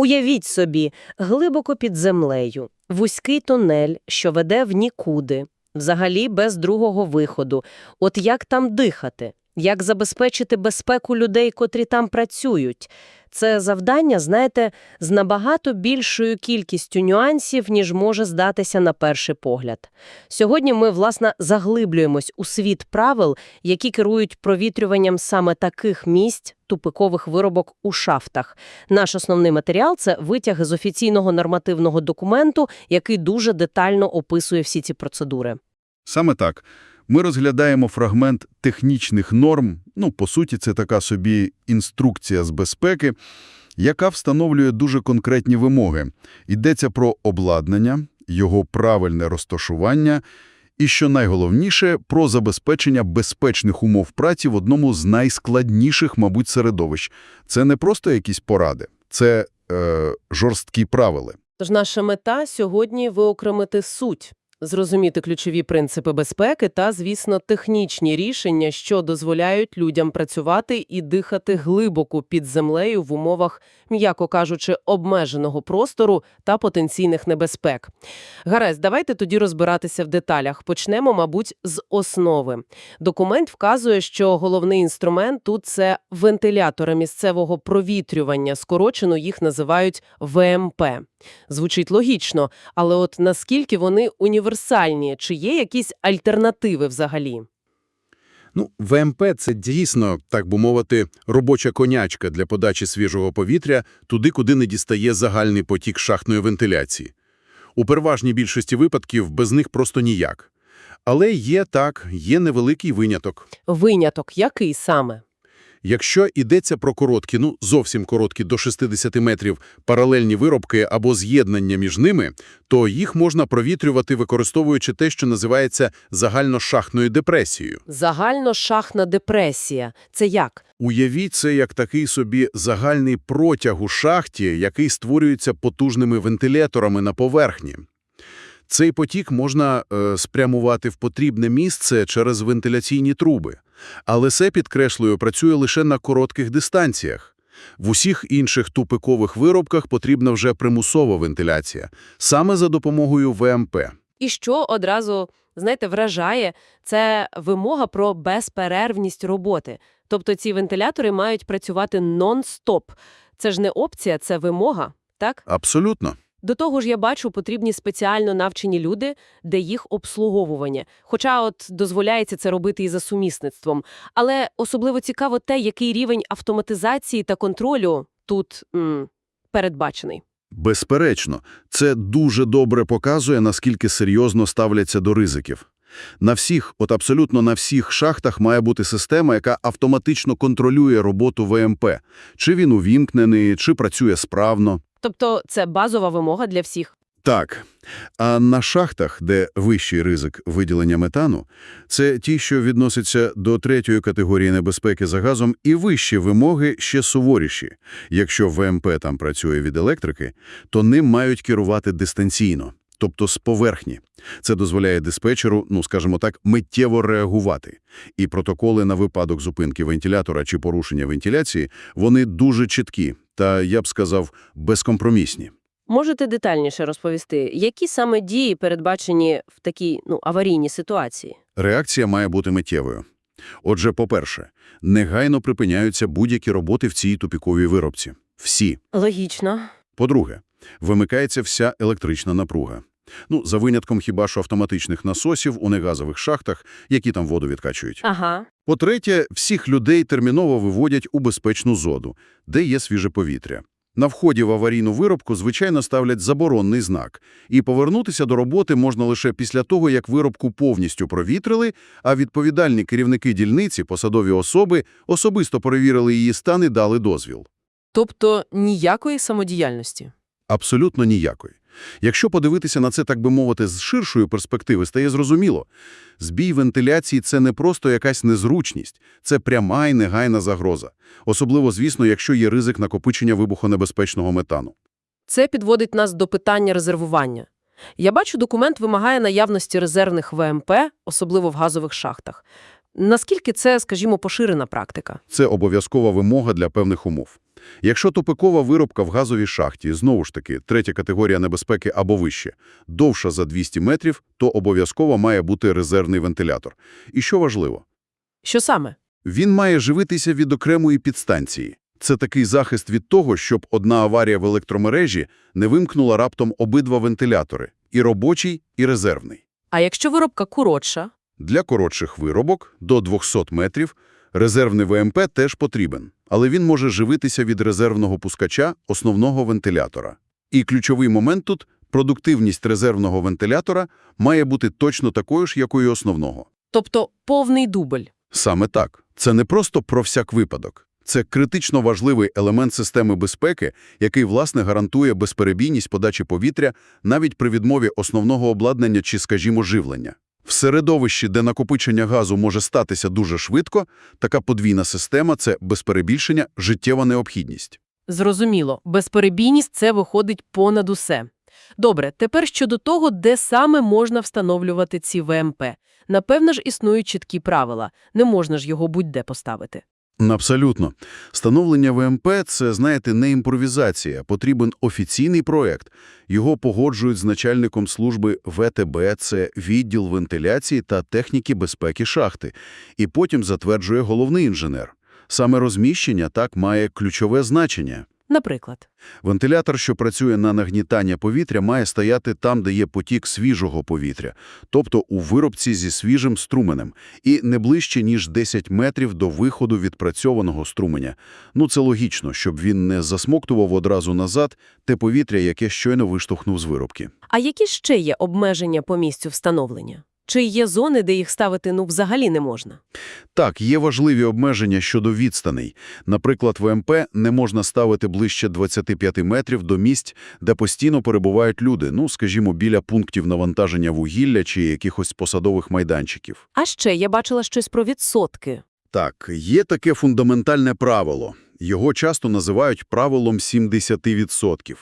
Уявіть собі, глибоко під землею, вузький тунель, що веде в нікуди, взагалі без другого виходу. От як там дихати? Як забезпечити безпеку людей, котрі там працюють? Це завдання, знаєте, з набагато більшою кількістю нюансів, ніж може здатися на перший погляд. Сьогодні ми, власне, заглиблюємось у світ правил, які керують провітрюванням саме таких місць тупикових виробок у шафтах. Наш основний матеріал – це витяг з офіційного нормативного документу, який дуже детально описує всі ці процедури. Саме так. Ми розглядаємо фрагмент технічних норм, ну, по суті, це така собі інструкція з безпеки, яка встановлює дуже конкретні вимоги. Йдеться про обладнання, його правильне розташування і, що найголовніше, про забезпечення безпечних умов праці в одному з найскладніших, мабуть, середовищ. Це не просто якісь поради, це е, жорсткі правила. Тож наша мета сьогодні – виокремити суть, зрозуміти ключові принципи безпеки та, звісно, технічні рішення, що дозволяють людям працювати і дихати глибоко під землею в умовах, м'яко кажучи, обмеженого простору та потенційних небезпек. Гаразд, давайте тоді розбиратися в деталях. Почнемо, мабуть, з основи. Документ вказує, що головний інструмент тут – це вентилятори місцевого провітрювання, скорочено їх називають ВМП. Звучить логічно, але от наскільки вони універсальні, чи є якісь альтернативи взагалі? Ну, ВМП – це дійсно, так би мовити, робоча конячка для подачі свіжого повітря туди, куди не дістає загальний потік шахтної вентиляції. У переважній більшості випадків без них просто ніяк. Але є так, є невеликий виняток. Виняток який саме? Якщо йдеться про короткі, ну зовсім короткі до 60 метрів паралельні виробки або з'єднання між ними, то їх можна провітрювати, використовуючи те, що називається загальношахтною депресією. Загальношахтна депресія. Це як? Уявіть це як такий собі загальний протяг у шахті, який створюється потужними вентиляторами на поверхні. Цей потік можна е, спрямувати в потрібне місце через вентиляційні труби. Але це, підкреслюю, працює лише на коротких дистанціях. В усіх інших тупикових виробках потрібна вже примусова вентиляція, саме за допомогою ВМП. І що одразу, знаєте, вражає, це вимога про безперервність роботи. Тобто ці вентилятори мають працювати нон-стоп. Це ж не опція, це вимога, так? Абсолютно. До того ж, я бачу, потрібні спеціально навчені люди, де їх обслуговування. Хоча от дозволяється це робити і за сумісництвом. Але особливо цікаво те, який рівень автоматизації та контролю тут м, передбачений. Безперечно, це дуже добре показує, наскільки серйозно ставляться до ризиків. На всіх, от абсолютно на всіх шахтах має бути система, яка автоматично контролює роботу ВМП. Чи він увімкнений, чи працює справно. Тобто це базова вимога для всіх. Так. А на шахтах, де вищий ризик виділення метану, це ті, що відносяться до третьої категорії небезпеки за газом, і вищі вимоги ще суворіші. Якщо ВМП там працює від електрики, то ним мають керувати дистанційно, тобто з поверхні. Це дозволяє диспетчеру, ну, скажімо так, миттєво реагувати. І протоколи на випадок зупинки вентилятора чи порушення вентиляції, вони дуже чіткі та, я б сказав, безкомпромісні. Можете детальніше розповісти, які саме дії передбачені в такій ну, аварійній ситуації? Реакція має бути миттєвою. Отже, по-перше, негайно припиняються будь-які роботи в цій тупіковій виробці. Всі. Логічно. По-друге, вимикається вся електрична напруга. Ну, за винятком хіба що автоматичних насосів у негазових шахтах, які там воду відкачують. Ага. По-третє, всіх людей терміново виводять у безпечну зону, де є свіже повітря. На вході в аварійну виробку, звичайно, ставлять заборонний знак. І повернутися до роботи можна лише після того, як виробку повністю провітрили, а відповідальні керівники дільниці, посадові особи, особисто перевірили її стан і дали дозвіл. Тобто ніякої самодіяльності. Абсолютно ніякої. Якщо подивитися на це, так би мовити, з ширшої перспективи, стає зрозуміло. Збій вентиляції – це не просто якась незручність, це пряма і негайна загроза. Особливо, звісно, якщо є ризик накопичення вибухонебезпечного метану. Це підводить нас до питання резервування. Я бачу, документ вимагає наявності резервних ВМП, особливо в газових шахтах. Наскільки це, скажімо, поширена практика? Це обов'язкова вимога для певних умов. Якщо тупикова виробка в газовій шахті, знову ж таки, третя категорія небезпеки або вище, довша за 200 метрів, то обов'язково має бути резервний вентилятор. І що важливо, Що саме? він має живитися від окремої підстанції. Це такий захист від того, щоб одна аварія в електромережі не вимкнула раптом обидва вентилятори – і робочий, і резервний. А якщо виробка коротша? Для коротших виробок до 200 метрів резервний ВМП теж потрібен, але він може живитися від резервного пускача основного вентилятора. І ключовий момент тут – продуктивність резервного вентилятора має бути точно такою ж, як і основного. Тобто повний дубль. Саме так. Це не просто про всяк випадок. Це критично важливий елемент системи безпеки, який, власне, гарантує безперебійність подачі повітря навіть при відмові основного обладнання чи, скажімо, живлення. В середовищі, де накопичення газу може статися дуже швидко, така подвійна система – це, без перебільшення, життєва необхідність. Зрозуміло, безперебійність – це виходить понад усе. Добре, тепер щодо того, де саме можна встановлювати ці ВМП. Напевно ж існують чіткі правила, не можна ж його будь-де поставити. Абсолютно. Становлення ВМП – це, знаєте, не імпровізація. Потрібен офіційний проєкт. Його погоджують з начальником служби ВТБ, це відділ вентиляції та техніки безпеки шахти. І потім затверджує головний інженер. Саме розміщення так має ключове значення. Наприклад. Вентилятор, що працює на нагнітання повітря, має стояти там, де є потік свіжого повітря, тобто у виробці зі свіжим струменем, і не ближче, ніж 10 метрів до виходу відпрацьованого струменя. Ну, це логічно, щоб він не засмоктував одразу назад те повітря, яке щойно виштовхнув з виробки. А які ще є обмеження по місцю встановлення? Чи є зони, де їх ставити ну взагалі не можна? Так, є важливі обмеження щодо відстаней. Наприклад, ВМП не можна ставити ближче 25 метрів до місць, де постійно перебувають люди, ну, скажімо, біля пунктів навантаження вугілля чи якихось посадових майданчиків. А ще я бачила щось про відсотки. Так, є таке фундаментальне правило. Його часто називають правилом 70%.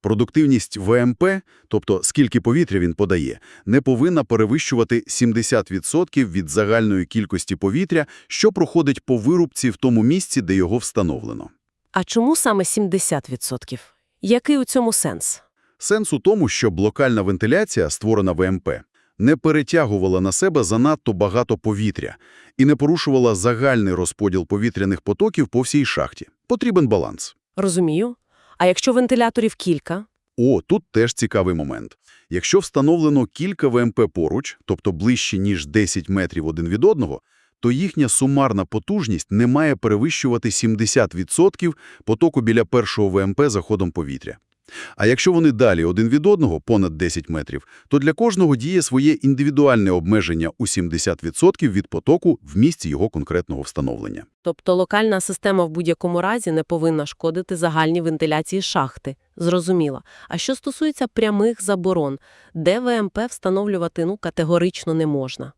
Продуктивність ВМП, тобто скільки повітря він подає, не повинна перевищувати 70% від загальної кількості повітря, що проходить по вирубці в тому місці, де його встановлено. А чому саме 70%? Який у цьому сенс? Сенс у тому, щоб локальна вентиляція, створена ВМП, не перетягувала на себе занадто багато повітря і не порушувала загальний розподіл повітряних потоків по всій шахті. Потрібен баланс. Розумію. А якщо вентиляторів кілька? О, тут теж цікавий момент. Якщо встановлено кілька ВМП поруч, тобто ближче, ніж 10 метрів один від одного, то їхня сумарна потужність не має перевищувати 70% потоку біля першого ВМП за ходом повітря. А якщо вони далі один від одного, понад 10 метрів, то для кожного діє своє індивідуальне обмеження у 70% від потоку в місці його конкретного встановлення. Тобто локальна система в будь-якому разі не повинна шкодити загальній вентиляції шахти. Зрозуміло. А що стосується прямих заборон, де ВМП встановлювати ну, категорично не можна?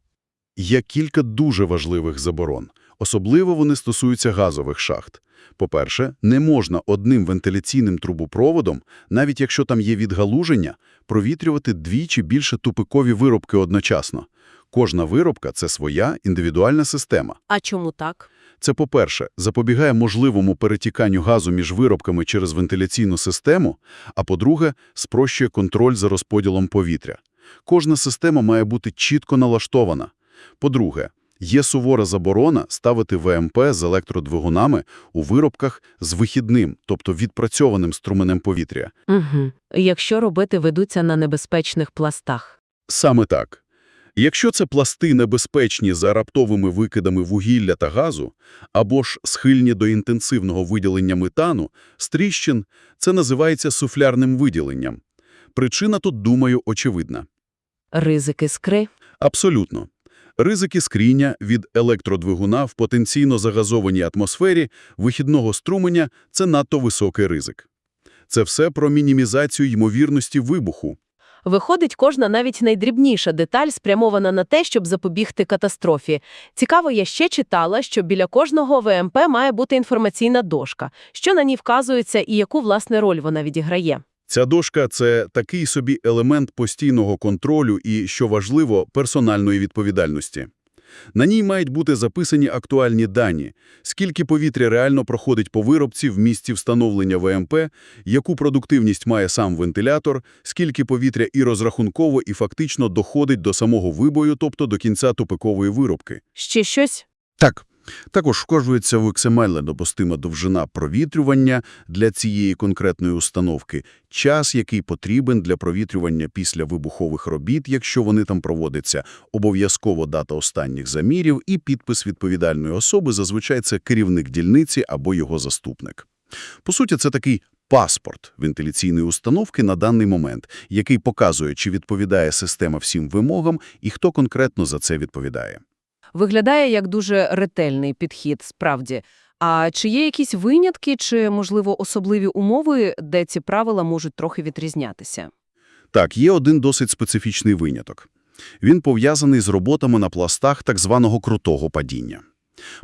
Є кілька дуже важливих заборон. Особливо вони стосуються газових шахт. По-перше, не можна одним вентиляційним трубопроводом, навіть якщо там є відгалуження, провітрювати дві чи більше тупикові виробки одночасно. Кожна виробка – це своя індивідуальна система. А чому так? Це, по-перше, запобігає можливому перетіканню газу між виробками через вентиляційну систему, а по-друге, спрощує контроль за розподілом повітря. Кожна система має бути чітко налаштована. По-друге, є сувора заборона ставити ВМП з електродвигунами у виробках з вихідним, тобто відпрацьованим струменем повітря. Угу. Якщо робити ведуться на небезпечних пластах. Саме так. Якщо це пласти небезпечні за раптовими викидами вугілля та газу, або ж схильні до інтенсивного виділення метану, стріщин, це називається суфлярним виділенням. Причина тут, думаю, очевидна. Ризики скри? Абсолютно. Ризики скріння від електродвигуна в потенційно загазованій атмосфері вихідного струменя – це надто високий ризик. Це все про мінімізацію ймовірності вибуху. Виходить, кожна навіть найдрібніша деталь спрямована на те, щоб запобігти катастрофі. Цікаво, я ще читала, що біля кожного ВМП має бути інформаційна дошка, що на ній вказується і яку, власне, роль вона відіграє. Ця дошка – це такий собі елемент постійного контролю і, що важливо, персональної відповідальності. На ній мають бути записані актуальні дані, скільки повітря реально проходить по виробці в місці встановлення ВМП, яку продуктивність має сам вентилятор, скільки повітря і розрахунково, і фактично доходить до самого вибою, тобто до кінця тупикової виробки. Ще щось? Так. Також вказується XML допустима довжина провітрювання для цієї конкретної установки, час, який потрібен для провітрювання після вибухових робіт, якщо вони там проводяться, обов'язково дата останніх замірів і підпис відповідальної особи, зазвичай це керівник дільниці або його заступник. По суті, це такий паспорт вентиляційної установки на даний момент, який показує, чи відповідає система всім вимогам і хто конкретно за це відповідає. Виглядає як дуже ретельний підхід, справді. А чи є якісь винятки, чи, можливо, особливі умови, де ці правила можуть трохи відрізнятися? Так, є один досить специфічний виняток. Він пов'язаний з роботами на пластах так званого крутого падіння.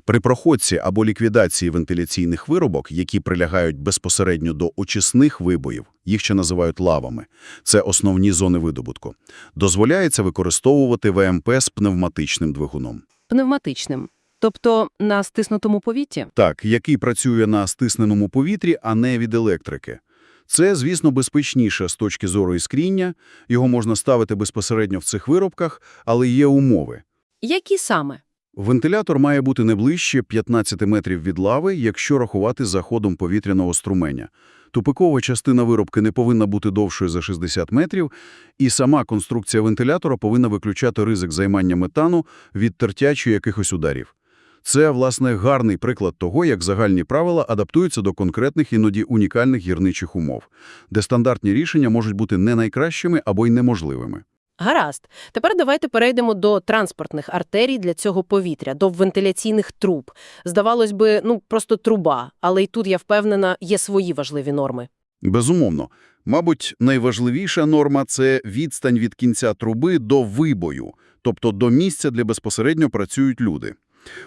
При проходці або ліквідації вентиляційних виробок, які прилягають безпосередньо до очисних вибоїв, їх ще називають лавами, це основні зони видобутку, дозволяється використовувати ВМП з пневматичним двигуном. Пневматичним. Тобто на стиснутому повіті? Так, який працює на стисненому повітрі, а не від електрики. Це, звісно, безпечніше з точки зору іскріння, його можна ставити безпосередньо в цих виробках, але є умови. Які саме? Вентилятор має бути не ближче 15 метрів від лави, якщо рахувати за ходом повітряного струменя. Тупикова частина виробки не повинна бути довшою за 60 метрів, і сама конструкція вентилятора повинна виключати ризик займання метану від тертячі якихось ударів. Це, власне, гарний приклад того, як загальні правила адаптуються до конкретних, іноді унікальних гірничих умов, де стандартні рішення можуть бути не найкращими або й неможливими. Гаразд. Тепер давайте перейдемо до транспортних артерій для цього повітря, до вентиляційних труб. Здавалось би, ну, просто труба, але й тут, я впевнена, є свої важливі норми. Безумовно. Мабуть, найважливіша норма – це відстань від кінця труби до вибою, тобто до місця, де безпосередньо працюють люди.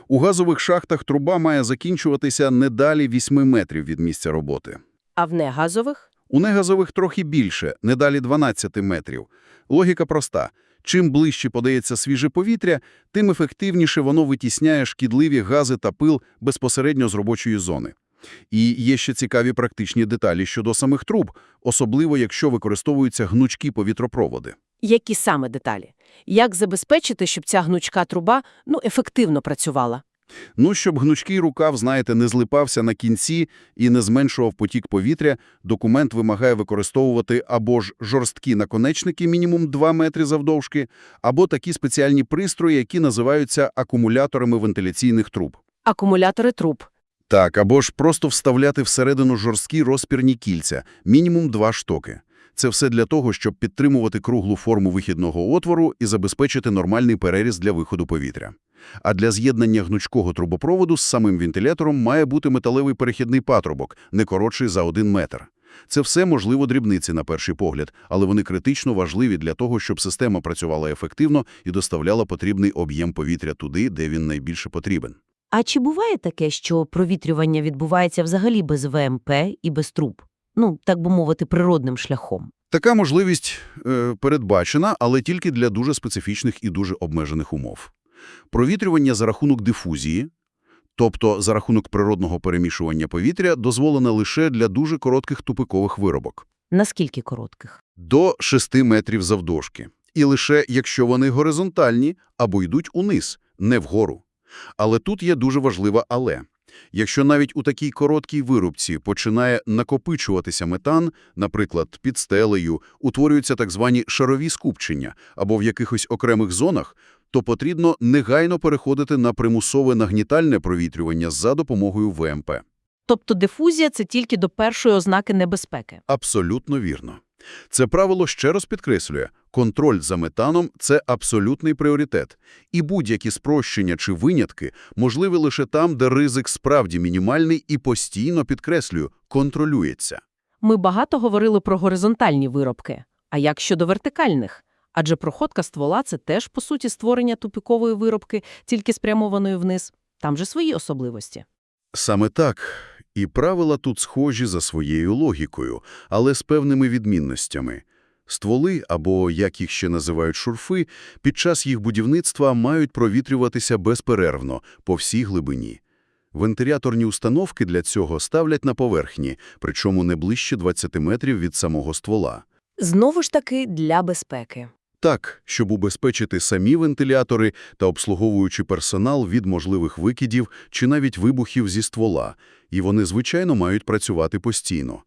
У газових шахтах труба має закінчуватися не далі 8 метрів від місця роботи. А в негазових? У негазових трохи більше, не далі 12 метрів. Логіка проста. Чим ближче подається свіже повітря, тим ефективніше воно витісняє шкідливі гази та пил безпосередньо з робочої зони. І є ще цікаві практичні деталі щодо самих труб, особливо якщо використовуються гнучкі повітропроводи. Які саме деталі? Як забезпечити, щоб ця гнучка труба, ну, ефективно працювала? Ну, щоб гнучкий рукав, знаєте, не злипався на кінці і не зменшував потік повітря, документ вимагає використовувати або ж жорсткі наконечники мінімум 2 метри завдовжки, або такі спеціальні пристрої, які називаються акумуляторами вентиляційних труб. Акумулятори труб. Так, або ж просто вставляти всередину жорсткі розпірні кільця, мінімум два штоки. Це все для того, щоб підтримувати круглу форму вихідного отвору і забезпечити нормальний переріз для виходу повітря. А для з'єднання гнучкого трубопроводу з самим вентилятором має бути металевий перехідний патрубок, не коротший за один метр. Це все, можливо, дрібниці на перший погляд, але вони критично важливі для того, щоб система працювала ефективно і доставляла потрібний об'єм повітря туди, де він найбільше потрібен. А чи буває таке, що провітрювання відбувається взагалі без ВМП і без труб? Ну, так би мовити, природним шляхом. Така можливість е, передбачена, але тільки для дуже специфічних і дуже обмежених умов. Провітрювання за рахунок дифузії, тобто за рахунок природного перемішування повітря, дозволено лише для дуже коротких тупикових виробок – Наскільки коротких? до 6 метрів завдовжки. І лише якщо вони горизонтальні або йдуть униз, не вгору. Але тут є дуже важливе «але». Якщо навіть у такій короткій вирубці починає накопичуватися метан, наприклад, під стелею, утворюються так звані шарові скупчення або в якихось окремих зонах, то потрібно негайно переходити на примусове нагнітальне провітрювання за допомогою ВМП. Тобто дифузія – це тільки до першої ознаки небезпеки. Абсолютно вірно. Це правило ще раз підкреслює, контроль за метаном – це абсолютний пріоритет. І будь-які спрощення чи винятки можливі лише там, де ризик справді мінімальний і постійно, підкреслюю, контролюється. Ми багато говорили про горизонтальні виробки. А як щодо вертикальних? Адже проходка ствола – це теж, по суті, створення тупикової виробки, тільки спрямованої вниз. Там же свої особливості. Саме так. І правила тут схожі за своєю логікою, але з певними відмінностями. Стволи, або, як їх ще називають шурфи, під час їх будівництва мають провітрюватися безперервно, по всій глибині. Вентиляторні установки для цього ставлять на поверхні, причому не ближче 20 метрів від самого ствола. Знову ж таки, для безпеки. Так, щоб убезпечити самі вентилятори та обслуговуючий персонал від можливих викидів чи навіть вибухів зі ствола, і вони, звичайно, мають працювати постійно.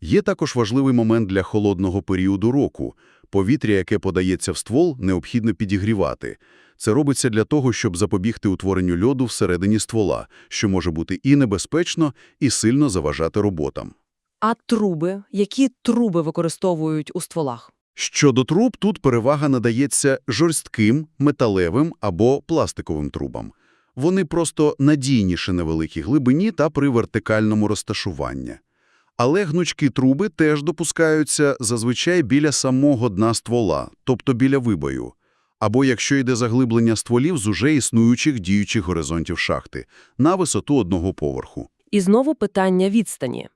Є також важливий момент для холодного періоду року. Повітря, яке подається в ствол, необхідно підігрівати. Це робиться для того, щоб запобігти утворенню льоду всередині ствола, що може бути і небезпечно, і сильно заважати роботам. А труби? Які труби використовують у стволах? Щодо труб, тут перевага надається жорстким, металевим або пластиковим трубам. Вони просто надійніші на великій глибині та при вертикальному розташуванні. Але гнучкі труби теж допускаються зазвичай біля самого дна ствола, тобто біля вибою, або якщо йде заглиблення стволів з уже існуючих діючих горизонтів шахти на висоту одного поверху. І знову питання відстані.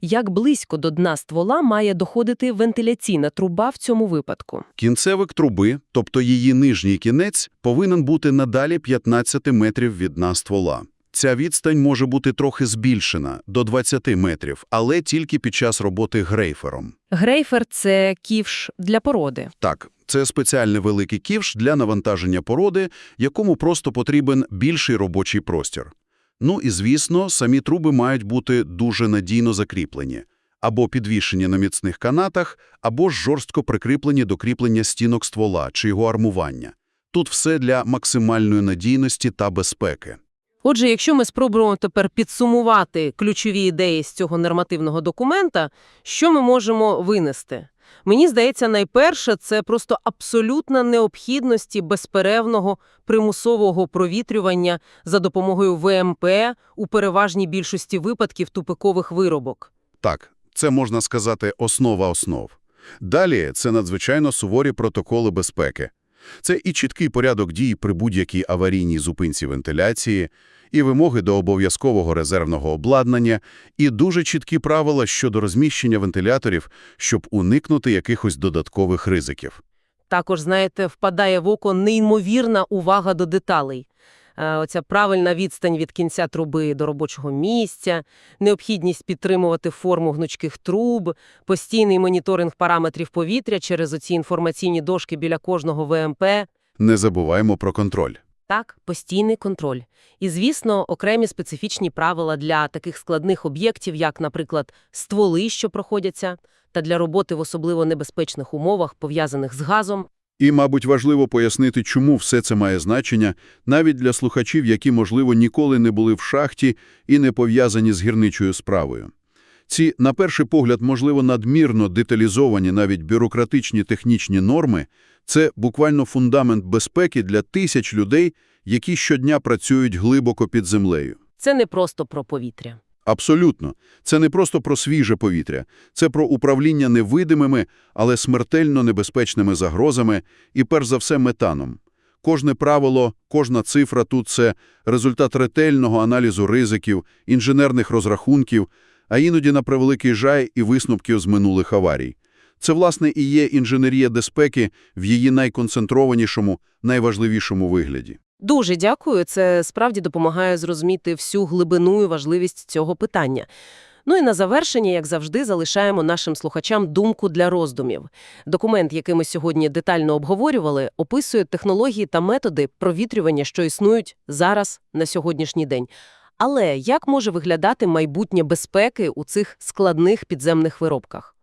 Як близько до дна ствола має доходити вентиляційна труба в цьому випадку? Кінцевик труби, тобто її нижній кінець, повинен бути надалі 15 метрів від дна ствола. Ця відстань може бути трохи збільшена – до 20 метрів, але тільки під час роботи грейфером. Грейфер – це ківш для породи. Так, це спеціальний великий ківш для навантаження породи, якому просто потрібен більший робочий простір. Ну і, звісно, самі труби мають бути дуже надійно закріплені. Або підвішені на міцних канатах, або ж жорстко прикріплені до кріплення стінок ствола чи його армування. Тут все для максимальної надійності та безпеки. Отже, якщо ми спробуємо тепер підсумувати ключові ідеї з цього нормативного документа, що ми можемо винести? Мені здається, найперше – це просто абсолютна необхідності безперевного примусового провітрювання за допомогою ВМП у переважній більшості випадків тупикових виробок. Так, це, можна сказати, основа основ. Далі це надзвичайно суворі протоколи безпеки. Це і чіткий порядок дій при будь-якій аварійній зупинці вентиляції, і вимоги до обов'язкового резервного обладнання, і дуже чіткі правила щодо розміщення вентиляторів, щоб уникнути якихось додаткових ризиків. Також, знаєте, впадає в око неймовірна увага до деталей. Е, Оця правильна відстань від кінця труби до робочого місця, необхідність підтримувати форму гнучких труб, постійний моніторинг параметрів повітря через оці інформаційні дошки біля кожного ВМП. Не забуваємо про контроль. Так, постійний контроль. І, звісно, окремі специфічні правила для таких складних об'єктів, як, наприклад, стволи, що проходяться, та для роботи в особливо небезпечних умовах, пов'язаних з газом. І, мабуть, важливо пояснити, чому все це має значення навіть для слухачів, які, можливо, ніколи не були в шахті і не пов'язані з гірничою справою. Ці, на перший погляд, можливо, надмірно деталізовані навіть бюрократичні технічні норми – це буквально фундамент безпеки для тисяч людей, які щодня працюють глибоко під землею. Це не просто про повітря. Абсолютно. Це не просто про свіже повітря. Це про управління невидимими, але смертельно небезпечними загрозами і, перш за все, метаном. Кожне правило, кожна цифра тут – це результат ретельного аналізу ризиків, інженерних розрахунків, а іноді, на превеликий жаль, і висновків з минулих аварій. Це, власне, і є інженерія безпеки в її найконцентрованішому, найважливішому вигляді. Дуже дякую. Це справді допомагає зрозуміти всю глибину і важливість цього питання. Ну і на завершення, як завжди, залишаємо нашим слухачам думку для роздумів. Документ, який ми сьогодні детально обговорювали, описує технології та методи провітрювання, що існують зараз, на сьогоднішній день. Але як може виглядати майбутнє безпеки у цих складних підземних виробках?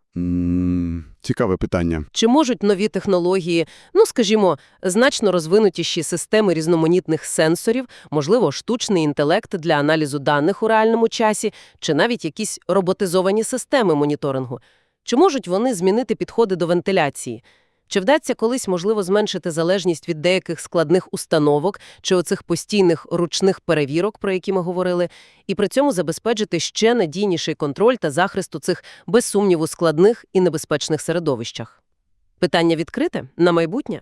Цікаве питання. Чи можуть нові технології, ну, скажімо, значно розвинутіші системи різноманітних сенсорів, можливо, штучний інтелект для аналізу даних у реальному часі, чи навіть якісь роботизовані системи моніторингу? Чи можуть вони змінити підходи до вентиляції? Чи вдасться колись, можливо, зменшити залежність від деяких складних установок чи оцих постійних ручних перевірок, про які ми говорили, і при цьому забезпечити ще надійніший контроль та захист у цих, без сумніву, складних і небезпечних середовищах? Питання відкрите на майбутнє?